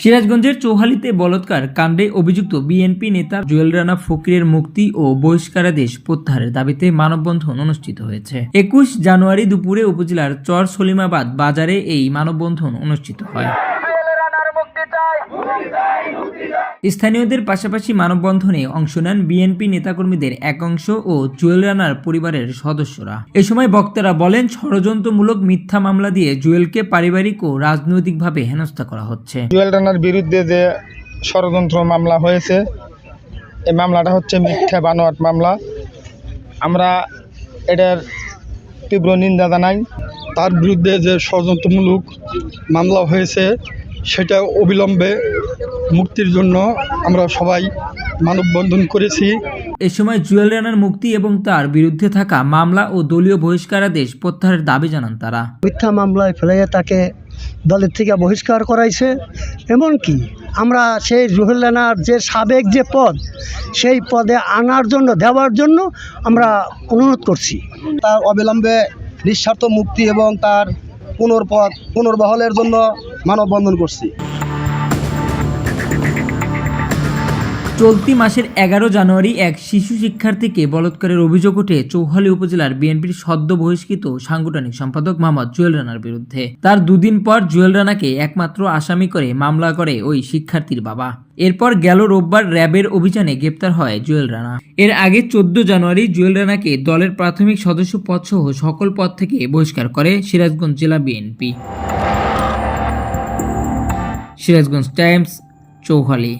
সিরাজগঞ্জের চৌহালিতে বলৎকার কাণ্ডে অভিযুক্ত বিএনপি নেতা জুয়েল রানা ফকিরের মুক্তি ও বহিষ্কারাদেশ প্রত্যাহারের দাবিতে মানববন্ধন অনুষ্ঠিত হয়েছে। একুশ জানুয়ারি দুপুরে উপজেলার চর সলিমাবাদ বাজারে এই মানববন্ধন অনুষ্ঠিত হয়। স্থানীয়দের পাশাপাশি মানববন্ধনে অংশ নেন বিএনপি নেতাকর্মীদের একাংশ ও জুয়েল রানার পরিবারের সদস্যরা। এ সময় বক্তারা বলেন, ষড়যন্ত্রমূলক মিথ্যা মামলা দিয়ে জুয়েলকে পারিবারিক ও রাজনৈতিকভাবে হেনস্থা করা হচ্ছে। জুয়েল রানার বিরুদ্ধে যে ষড়যন্ত্র মামলা হয়েছে এই মামলাটা হচ্ছে মিথ্যা বানোয়াট মামলা। আমরা এটার তীব্র নিন্দা জানাই। তার বিরুদ্ধে যে ষড়যন্ত্রমূলক মামলা হয়েছে সেটা অবিলম্বে মুক্তির জন্য আমরা সবাই মানববন্ধন করেছি। এ সময় জুয়েল রানার মুক্তি এবং তার বিরুদ্ধে থাকা মামলা ও দলীয় বহিষ্কারাদেশ প্রত্যাহারের দাবি জানান তারা। মিথ্যা মামলায় ফেলাইয়া তাকে দলের থেকে বহিষ্কার করাইছে। এমনকি আমরা সেই রুহেলানার যে সাবেক যে পদ সেই পদে আনার জন্য দেওয়ার জন্য আমরা অনুরোধ করছি। তার অবিলম্বে নিঃস্বার্থ মুক্তি এবং তার পুনর্পদ পুনর্বহলের জন্য মানববন্ধন করছি। চলতি মাসের এগারো জানুয়ারি এক শিশু শিক্ষার্থীকে বলাৎকারের অভিযোগ ওঠে চৌহালি উপজেলার বিএনপির সদ্য বহিষ্কৃত সাংগঠনিক সম্পাদক মোহাম্মদ জুয়েল রানার বিরুদ্ধে। তার দুদিন পর জুয়েল রানাকে একমাত্র আসামি করে মামলা করে ওই শিক্ষার্থীর বাবা। এরপর গেল রোববার র্যাবের অভিযানে গ্রেপ্তার হয় জুয়েল রানা। এর আগে চোদ্দ জানুয়ারি জুয়েল রানাকে দলের প্রাথমিক সদস্য পদ সহ সকল পদ থেকে বহিষ্কার করে সিরাজগঞ্জ জেলা বিএনপি। সিরাজগঞ্জ টাইমস চৌহালি।